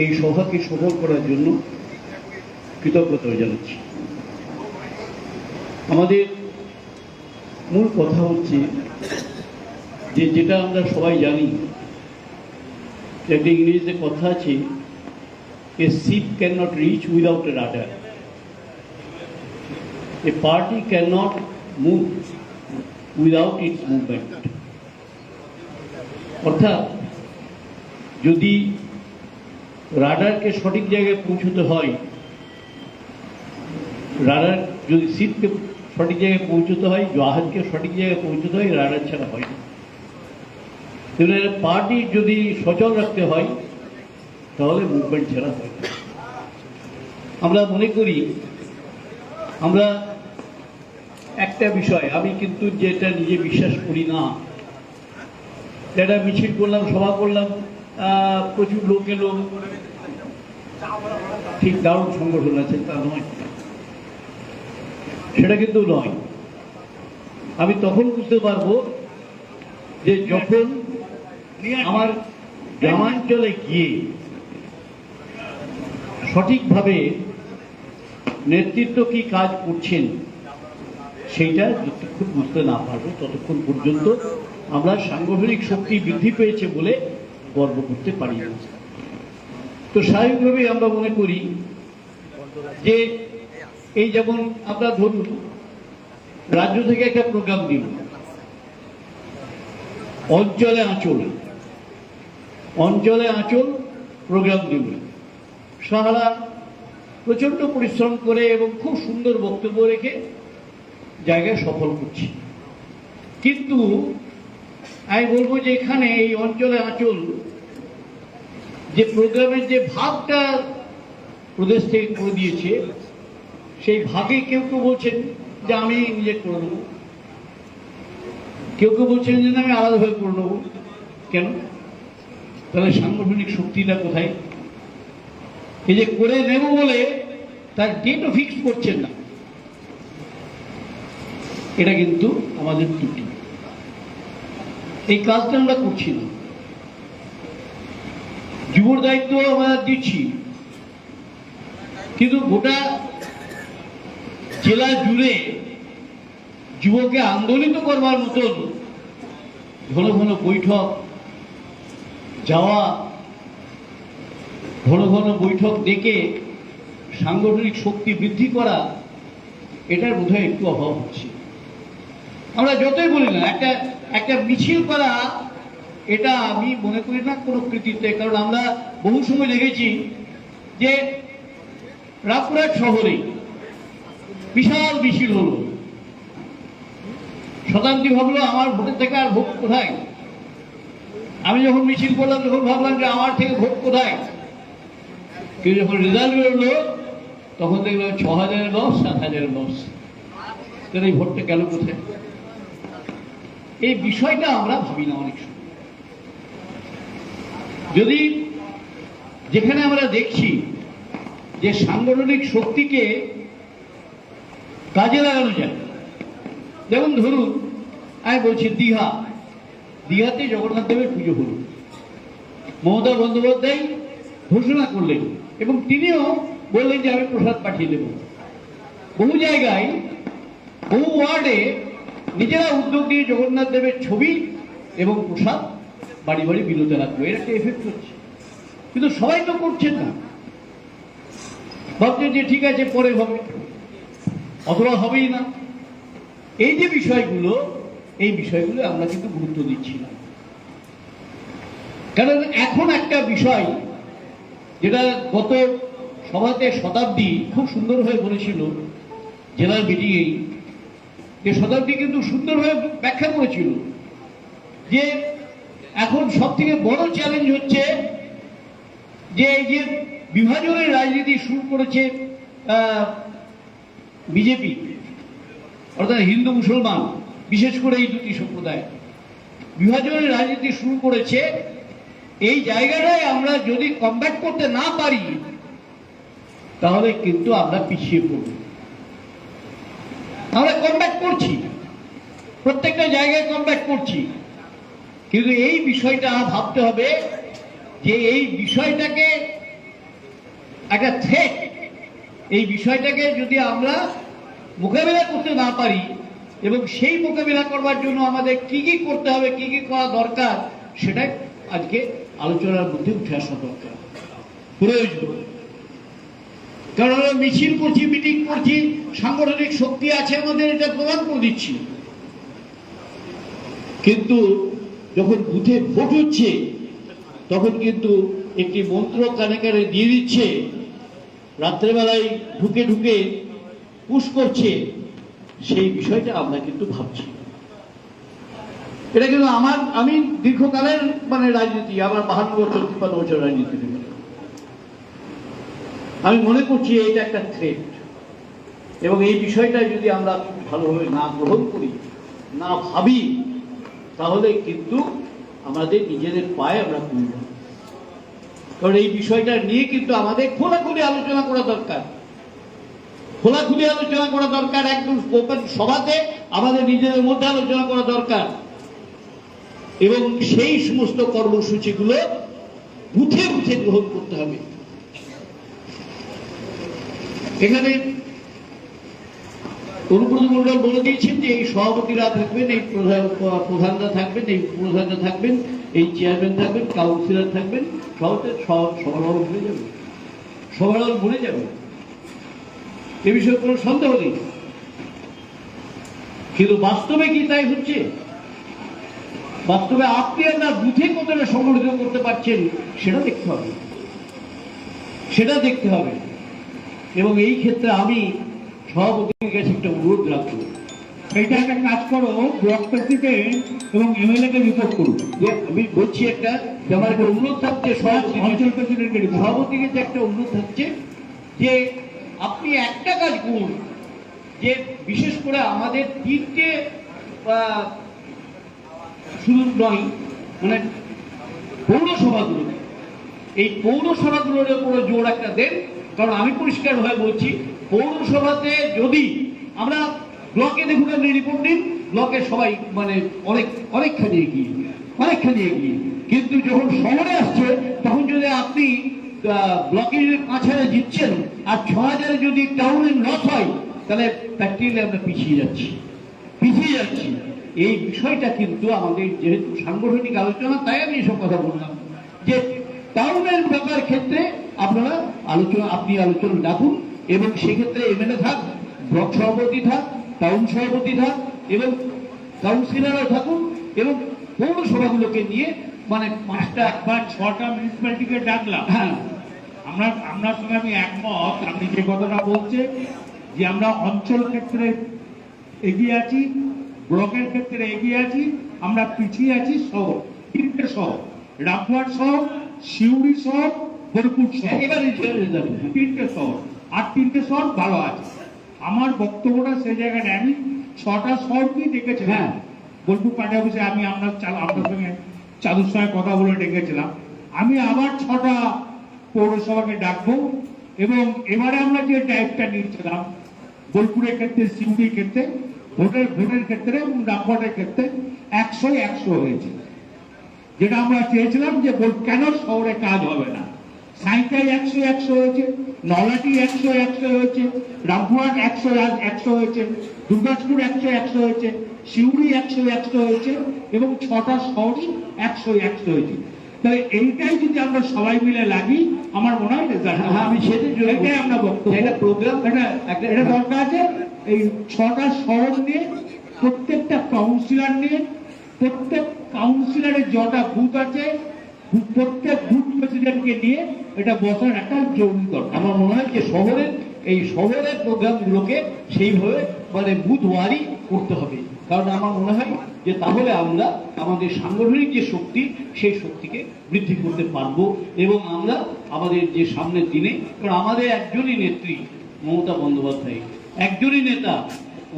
এই সভাকে সফল করার জন্য কৃতজ্ঞতা জানাচ্ছি। আমাদের মূল কথা হচ্ছে যে, যেটা আমরা সবাই জানি একটা ইংরেজিতে কথা আছে a ship can not reach without a rudder a party can not move without its movement অর্থাৎ, যদি রাডারকে সঠিক জায়গায় পৌঁছতে হয়। রাডার যদি সিটকে সঠিক জায়গায় পৌঁছতে হয়, জাহাজকে সঠিক জায়গায় পৌঁছতে হয়, রাডার ছাড়া হয় না। পার্টি যদি সচল রাখতে হয়, তাহলে মুভমেন্ট ছাড়া হয় আমরা মনে করি, আমরা একটা বিষয়, আমি কিন্তু যেটা নিজে বিশ্বাস করি না একটা মিছিল করলাম, সভা করলাম প্রচুর লোক ঠিক দারুণ সংগঠন আছে, তা নয়। সেটা কিন্তু নয়। আমি তখন বুঝতে পারব যে যখন আমার গ্রামাঞ্চলে গিয়ে সঠিকভাবে নেতৃত্ব কি কাজ করছেন, সেইটা যতক্ষণ বুঝতে না পারব, ততক্ষণ পর্যন্ত আমরা সাংগঠনিক শক্তি বৃদ্ধি পেয়েছে বলে গর্ব করতে পারি। তো স্বাভাবিকভাবেই আমরা মনে করি যে এই যেমন আমরা ধরুন, রাজ্য থেকে একটা প্রোগ্রাম দিল অঞ্চলে আঁচল। অঞ্চলে আঁচল প্রোগ্রাম দিল সাহারা প্রচণ্ড পরিশ্রম করে এবং খুব সুন্দর বক্তব্য রেখে জায়গায় সফল করছি। কিন্তু আমি বলব যে এখানে এই অঞ্চলে আঁচল যে প্রোগ্রামের যে ভাগটা প্রদেশ থেকে করে দিয়েছে, সেই ভাগে কেউ কেউ বলছেন যে আমি নিজে করে নেব। কেউ কেউ বলছেন যে আমি আলাদাভাবে করে নেব। কেন? তাহলে সাংগঠনিক শক্তিটা কোথায়? এই যে করে নেব বলে তার ডেটও ফিক্স করছেন না। এটা কিন্তু আমাদের ত্রুটি। এই কাজটা আমরা করছি না যুবর দায়িত্ব আমরা দিচ্ছি। কিন্তু গোটা জেলা জুড়ে যুবকে আন্দোলিত করবার মতন ঘন ঘন বৈঠক, যাওয়া, ঘন ঘন বৈঠক ডেকে সাংগঠনিক শক্তি বৃদ্ধি করা, এটার বোধহয় একটু অভাব হচ্ছে। আমরা যতই বলি না, একটা একটা মিছিল করা, এটা আমি মনে করি না কোনো কৃতিত্ব কারণ আমরা বহু সময় দেখেছি যে রামপুরহাট শহরে বিশাল মিছিল হলো। শতাব্দী ভাবলো আমার ভোটের থেকে আর ভোট কোথায়? আমি যখন মিছিল করলাম, তখন ভাবলাম যে আমার থেকে ভোট কোথায়? কিন্তু যখন রেজাল্ট বেরোলো, তখন দেখলাম ছ হাজারের লস সাত হাজারের লস তাহলে এই ভোটটা গেল কোথায়? এই বিষয়টা আমরা ভাবি না অনেক সময়। যদি যেখানে আমরা দেখছি যে সাংগঠনিক শক্তিকে কাজে লাগানো যায়, যেমন ধরুন, আমি বলছি দীঘা। দীঘাতে জগন্নাথ দেবের পুজো হল। মমতা বন্দ্যোপাধ্যায় ঘোষণা করলেন এবং তিনিও বললেন যে আমি প্রসাদ পাঠিয়ে দেব। বহু জায়গায়, বহু ওয়ার্ডে নিজেরা উদ্যোগ নিয়ে জগন্নাথ দেবের ছবি এবং প্রসাদ, বাড়ি বাড়ি বিলোতে রাখব এর একটা এফেক্ট হচ্ছে কিন্তু সবাই তো করছেন না। ভাবছেন যে ঠিক আছে, পরে হবে। অথবা হবেই না। এই যে বিষয়গুলো, এই বিষয়গুলো আমরা কিন্তু গুরুত্ব দিচ্ছি না। কারণ এখন একটা বিষয় যেটা গত সভাতে শতাব্দী খুব সুন্দর হয়ে বলেছিল, জেলার মিটিংয়েই যে শতাব্দী কিন্তু সুন্দরভাবে ব্যাখ্যা করেছিল যে এখন সব থেকে বড় চ্যালেঞ্জ হচ্ছে যে এই যে বিভাজনের রাজনীতি শুরু করেছে বিজেপি, অর্থাৎ হিন্দু মুসলমান, বিশেষ করে এই দুটি সম্প্রদায়। বিভাজনের রাজনীতি শুরু করেছে, এই জায়গাটায় আমরা যদি কমব্যাট করতে না পারি, তাহলে কিন্তু আমরা পিছিয়ে পড়ব। আমরা কমব্যাক করছি। প্রত্যেকটা জায়গায় কমব্যাক করছি। কিন্তু এই বিষয়টা ভাবতে হবে যে এই বিষয়টাকে একটা থ্রেট এই বিষয়টাকে যদি আমরা মোকাবিলা করতে না পারি এবং সেই মোকাবিলা করবার জন্য আমাদের কি কি করতে হবে, কি কি করা দরকার, সেটাই আজকে আলোচনার মধ্যে উঠে আসা দরকার। প্রয়োজন। কারণ আমরা মিছিল করছি, মিটিং করছি, সাংগঠনিক শক্তি আছে আমাদের, এটা প্রমাণ করে দিচ্ছি। কিন্তু যখন বুথে ভোট হচ্ছে, তখন কিন্তু একটি মন্ত্র কানে কানে দিয়ে দিচ্ছে, রাত্রেবেলায় ঢুকে ঢুকে পুশ করছে। সেই বিষয়টা আমরা কিন্তু ভাবছি। এটা কিন্তু আমার, আমি দীর্ঘকালের মানে রাজনীতি, আমার বাহান্ন বছর, তিপ্পান্ন বছর রাজনীতি আমি মনে করছি এটা একটা থ্রেট এবং এই বিষয়টা যদি আমরা ভালোভাবে না গ্রহণ করি, না ভাবি, তাহলে কিন্তু আমাদের নিজেদের পায়ে আমরা তুলব কারণ এই বিষয়টা নিয়ে কিন্তু আমাদের খোলাখুলি আলোচনা করা দরকার। খোলাখুলি আলোচনা করা দরকার, একদম ওপেন সভাতে আমাদের নিজেদের মধ্যে আলোচনা করা দরকার। এবং সেই সমস্ত কর্মসূচিগুলো বুথে বুথে গ্রহণ করতে হবে। এখানে অনুব্রত মন্ডল বলে দিয়েছেন যে এই সভাপতিরা থাকবেন, এই প্রধান, প্রধানরা থাকবেন, এই প্রধানরা থাকবেন, এই চেয়ারম্যান থাকবেন, কাউন্সিলর থাকবেন সভাতে সভারল ভরে যাবে। সভারল ভরে যাবে। এ বিষয়ে কোনো সন্দেহ নেই। কিন্তু বাস্তবে কি তাই হচ্ছে? বাস্তবে আপনি আপনার বুথে কতটা সংগঠিত করতে পারছেন, সেটা দেখতে হবে। সেটা দেখতে হবে। এবং এই ক্ষেত্রে আমি সভাপতির কাছে একটা অনুরোধ রাখব এইটা একটা কাজ করো ব্লক প্রেসিডেন্ট এবং এমএলএ কে রিপোর্ট করুন যে আমি বলছি একটা যে আমার একটা অনুরোধ থাকছে অঞ্চল প্রেসিডেন্টকে সভাপতির কাছে একটা অনুরোধ থাকছে যে আপনি একটা কাজ করুন যে বিশেষ করে আমাদের তিনটে শুধু নয় মানে পৌরসভাগুলো এই পৌরসভাগুলোর উপরে জোর একটা দেন কারণ আমি পরিষ্কারভাবে বলছি, পৌরসভাতে যদি আমরা ব্লকে দেখুন আপনি রিপোর্ট দিন ব্লকে সবাই মানে অনেক, অনেকখানি এগিয়ে অনেকখানি এগিয়ে। কিন্তু যখন শহরে আসছে, তখন যদি আপনি ব্লকে যদি পাঁচ হাজার জিতছেন, আর ছ হাজারে যদি টাউনের লস হয়, তাহলে প্র্যাকটিক্যালি আমরা পিছিয়ে যাচ্ছি। পিছিয়ে যাচ্ছি। এই বিষয়টা কিন্তু আমাদের যেহেতু সাংগঠনিক আলোচনা, তাই আমি এসব কথা বললাম। যে টাউনের ব্যাপার ক্ষেত্রে আপনারা আলোচনা আপনি আলোচনা ডাকুন এবং সেক্ষেত্রে এমএলএ থাক ব্লক সভাপতি থাক টাউন সভাপতি থাক এবং কাউন্সিলরও থাকুন এবং পৌরসভাগুলোকে নিয়ে মানে পাঁচটা একবার ছটা মিউনিসিপ্যালিটিকে ডাকলাম। হ্যাঁ। আমরা আপনার সঙ্গে আমি একমত আপনি যে কথাটা বলছে যে আমরা অঞ্চল ক্ষেত্রে এগিয়ে আছি ব্লকের ক্ষেত্রে এগিয়ে আছি আমরা পিছিয়ে আছি শহর তিনটে শহর রামপুরহাট শহর সিউড়ি শহর এবারে তিনটে শহর। আর তিনটে শহর ভালো আছে। আমার বক্তব্যটা সেই জায়গাটা আমি ছটা শহরকেই দেখেছিলাম হ্যাঁ। বোলপুর পার্টি অফিসে আমি আপনার চাল আপনার সঙ্গে চালুর সঙ্গে কথা বলে ডেকেছিলাম। আমি আবার ছটা পৌরসভাকে ডাকবো এবং এবারে আমরা যে টাইপটা নিয়েছিলাম বোলপুরের ক্ষেত্রে সিউড়ির ক্ষেত্রে ভোটের ভোটের ক্ষেত্রে এবং রামপুরের ক্ষেত্রে একশো একশো হয়েছে। যেটা আমরা চেয়েছিলাম যে কেন শহরে কাজ হবে না? সাইকেল একশো একশো হয়েছে নলাটি একশো একশো হয়েছে রামপুরহাট একশো একশো হয়েছে দুর্গাপুর একশো একশো হয়েছে সিউড়ি একশো একশো হয়েছে এবং ছটা শহরই একশো একশো হয়েছে। তাহলে এইটাই যদি আমরা সবাই মিলে লাগি আমার মনে হয় হ্যাঁ, আমি এটাই আমরা বক্তব্য। একটা প্রোগ্রাম এটা এটা দরকার আছে এই ছটা শহর নিয়ে প্রত্যেকটা কাউন্সিলর নিয়ে প্রত্যেক কাউন্সিলরের যটা বুথ আছে প্রত্যেক বুথ প্রেসিডেন্টকে নিয়ে এটা বসার একটা জরুরি দরকার। আমার মনে হয় যে শহরের এই শহরের প্রোগ্রামগুলোকে সেইভাবে মানে বুধবারই করতে হবে। কারণ আমার মনে হয় যে তাহলে আমরা আমাদের সাংগঠনিক যে শক্তি, সেই শক্তিকে বৃদ্ধি করতে পারব এবং আমরা আমাদের যে সামনের দিনে, কারণ আমাদের একজনই নেত্রী মমতা বন্দ্যোপাধ্যায়, একজনই নেতা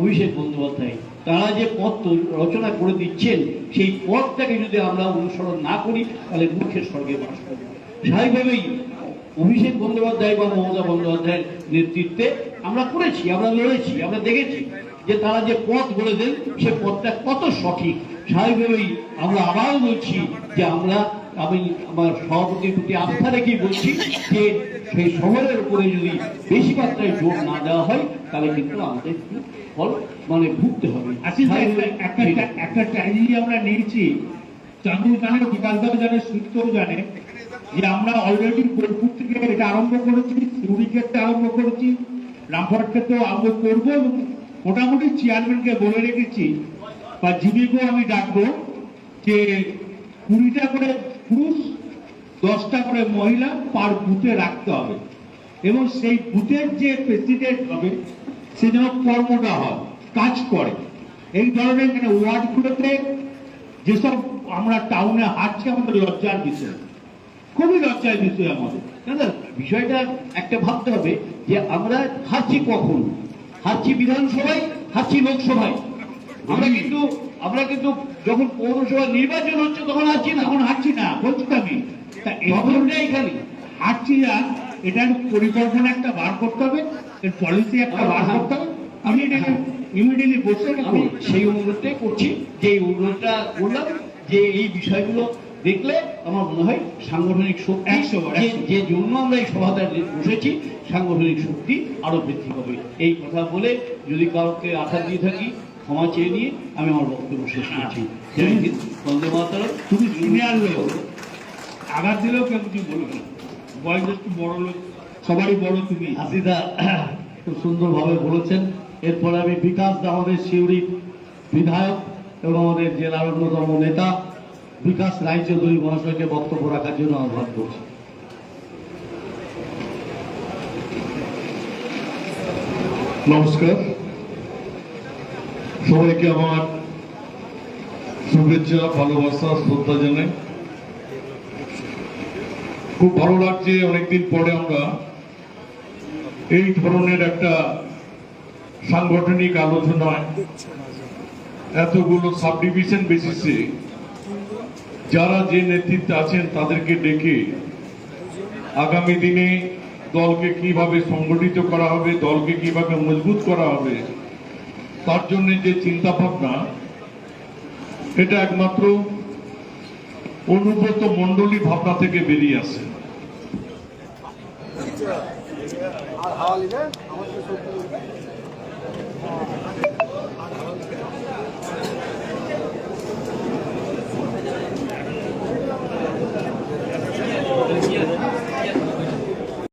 অভিষেক বন্দ্যোপাধ্যায় তারা যে পথ রচনা করে দিচ্ছেন, সেই পথটাকে যদি আমরা অনুসরণ না করি, তাহলে মুখের স্বর্গে বাস করব। স্বাভাবিকভাবেই অভিষেক বন্দ্যোপাধ্যায় বা মমতা বন্দ্যোপাধ্যায়ের নেতৃত্বে আমরা করেছি, আমরা লড়েছি, আমরা দেখেছি যে তারা যে পথ গড়ে দেন সে পথটা কত সঠিক। স্বাভাবিকভাবেই আমরা আবারও বলছি যে আমরা আমি আমার সভাপতির প্রতি আস্থা রেখেই বলছি যে সেই শহরের উপরে যদি বেশি মাত্রায় জোর না দেওয়া হয় তাহলে কিন্তু আমাদের ফল মানে ভুগতে হবে। একটা ট্র্যাজেডি আমরা নিয়েছি চান্দু জানে জানে জানে যে আমরা অলরেডি বোলপুর থেকে এটা আরম্ভ করেছি সিউড়ি ক্ষেত্রে আরম্ভ করেছি রামপুরহাট ক্ষেত্রেও আরম্ভ করব এবং মোটামুটি চেয়ারম্যানকে বলে রেখেছি। বা জিবিকেও আমি ডাকবো যে কুড়িটা করে পুরুষ দশটা করে মহিলা পার বুথে রাখতে হবে। এবং সেই বুথের যে প্রেসিডেন্ট হবে সে যেন কর্মটা হয় কাজ করে। এই ধরনের মানে ওয়ার্ডগুলোতে যেসব আমরা টাউনে হাঁটছি আমাদের লজ্জার বিষয়। খুবই লজ্জার বিষয় আমাদের। না বিষয়টা একটা ভাবতে হবে যে আমরা হারছি কখন? হারছি বিধানসভায় হারছি লোকসভায়। আমরা কিন্তু আমরা কিন্তু যখন পৌরসভা নির্বাচন হচ্ছে তখন হারছি না এখন হাঁটছি না বলছি তো আমি প্রবলেমটা এখানে হাঁটছি না এটার পরিকল্পনা একটা বার করতে হবে এর পলিসি একটা বার করতে হবে। আমি এটাকে ইমিডিয়েটলি বসে আমি সেই অনুরোধটাই করছি যে এই অনুরোধটা করলাম যে এই বিষয়গুলো দেখলে আমার মনে হয় সাংগঠনিক শক্তি যে- জন্য আমরা এই সভাটা বসেছি সাংগঠনিক শক্তি আরও বৃদ্ধি পাবে। এই কথা বলে যদি কাউকে আশা দিয়ে থাকি ক্ষমা চেয়ে নিয়ে আমি আমার বক্তব্য শেষ করছি। জয় বন্দে মাতারম। তুমি সিনিয়র লোক আঘাত দিলেও কেউ কিছু বলবে না। বয়স একটু বড় লোক সবারই বড় তুমি। হাসিদা খুব সুন্দরভাবে বলেছেন। এরপরে আমি বিকাশ দা আমাদের সিউড়ি বিধায়ক এবং আমাদের জেলার অন্যতম নেতা বিকাশ রায়চৌধুরী মহাশয়কে বক্তব্য রাখার জন্য আহ্বান করছি। নমস্কার। সবাইকে আমার শুভেচ্ছা, ভালোবাসা, শ্রদ্ধা জানাই। খুব ভালো লাগছে অনেকদিন পরে আমরা এই ধরনের একটা সাংগঠনিক আলোচনায় এতগুলো সাব ডিভিশন বেসিসে যারা যে নেতৃত্বে আছেন তাদেরকে ডেকে আগামী দিনে দলকে কীভাবে সংগঠিত করা হবে, দলকে কীভাবে মজবুত করা হবে তার জন্য যে চিন্তা ভাবনা এটা একমাত্র অনুব্রত মন্ডলী ভাবনা থেকে বেরিয়ে আসে। আর হাওয়া আমাদের